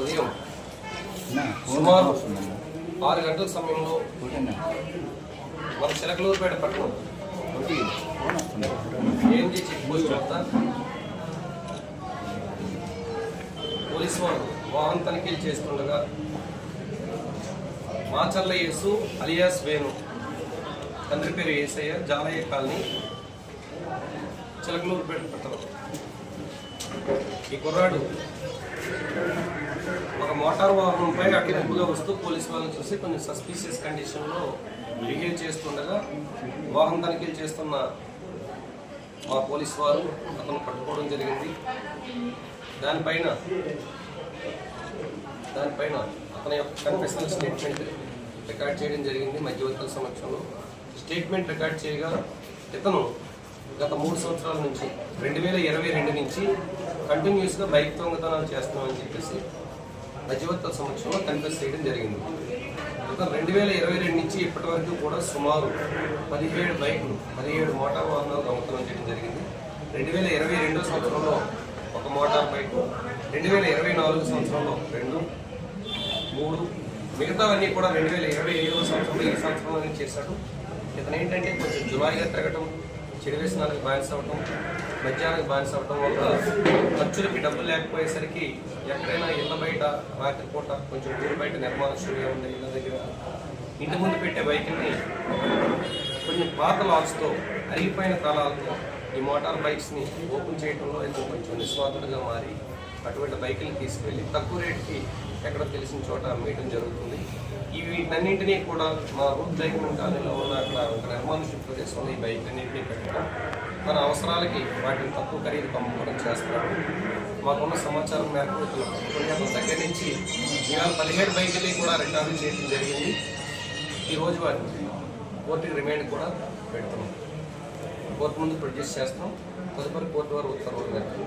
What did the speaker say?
ఉదయం సుమారు ఆరు గంటల సమయంలో మన చిలకలూరుపేట పట్టణం. ఏంజీ చెక్ పోస్ట్ వద్ద పోలీసు వారు వాహన తనిఖీలు చేస్తుండగా మాచర్ల యేసు అలియాస్ వేణు తండ్రి పేరు ఏసయ్య జాలయ్య కాలనీ చిలకలూరుపేట పట్టణం. ఈ కుర్రాడు ఒక మోటార్ వాహనంపై అడ్డంకుగా వస్తూ పోలీస్ వాళ్ళని చూసి కొంచెం సస్పీషియస్ కండిషన్లో బిహేవ్ చేస్తుండగా వాహనం తనిఖీలు చేస్తున్న మా పోలీస్ వారు అతను పట్టుకోవడం జరిగింది. దానిపైన దానిపైన అతని యొక్క కన్ఫెషనల్ స్టేట్మెంట్ రికార్డ్ చేయడం జరిగింది మధ్యవర్తుల సమక్షంలో. స్టేట్మెంట్ రికార్డ్ చేయగా ఇతను గత మూడు సంవత్సరాల నుంచి రెండు వేల ఇరవై రెండు నుంచి కంటిన్యూస్గా బైక్ దొంగతనాలు చేస్తున్నామని చెప్పేసి అజీవత్వ సంవత్సరంలో కన్ఫెస్ చేయడం జరిగింది. గత రెండు వేల ఇరవై రెండు నుంచి ఇప్పటి వరకు కూడా సుమారు పదిహేడు బైకులు పదిహేడు మోటార్ వాహనాలు దొంగతనం చేయడం జరిగింది. రెండు వేల ఇరవై రెండో సంవత్సరంలో ఒక మోటార్ బైక్ రెండు వేల ఇరవై నాలుగు సంవత్సరంలో రెండు మూడు మిగతావన్నీ కూడా రెండు వేల ఇరవై ఏడవ సంవత్సరంలో ఈ సంవత్సరంలో చేశాడు ఇతను ఏంటంటే కొంచెం జులాయిగా తిరగటం చెడు వ్యసనాలకు బానిస అవ్వటం మద్యానికి బానిస అవ్వటం వల్ల ఖర్చులకి డబ్బులు లేకపోయేసరికి ఎక్కడైనా ఇళ్ళ బయట రాత్రిపూట కొంచెం దూరం బయట నిర్మాణ స్టూడియో ఉండే ఇళ్ళ దగ్గర ఇంటి ముందు పెట్టే బైక్ని కొన్ని పాత లాక్స్తో అరిగిపోయిన తాళాలతో ఈ మోటార్ బైక్స్ని ఓపెన్ చేయడంలో ఎంతో కొంచెం నిస్వార్థులుగా మారి అటువంటి బైకులు తీసుకెళ్ళి తక్కువ రేటుకి ఎక్కడ తెలిసిన చోట అమ్మేయడం జరుగుతుంది. ఈ వీటన్నింటినీ కూడా మా రూట్ డైమండ్ కాలనీలో ఉన్న అక్కడ ఒక నిర్మానుష ప్రదేశంలో ఈ బైక్ అన్నింటినీ పెట్టడం. తన అవసరాలకి వాటిని తక్కువ ఖరీదు అమ్ముకోవడం చేస్తున్నాము మాకున్న సమాచారం మేరకు ఇతను కొన్ని అతని దగ్గర నుంచి ఇవాళ పదిహేడు బైకుల్ని కూడా రికార్డు చేయడం జరిగింది. ఈ రోజు వారిని కోర్టుకి రిమైండ్ కూడా పెడుతున్నాం. కోర్టు ముందు ప్రొడ్యూస్ చేస్తాం. తదుపరి కోర్టు వారు ఉత్తర్వులు మేరకు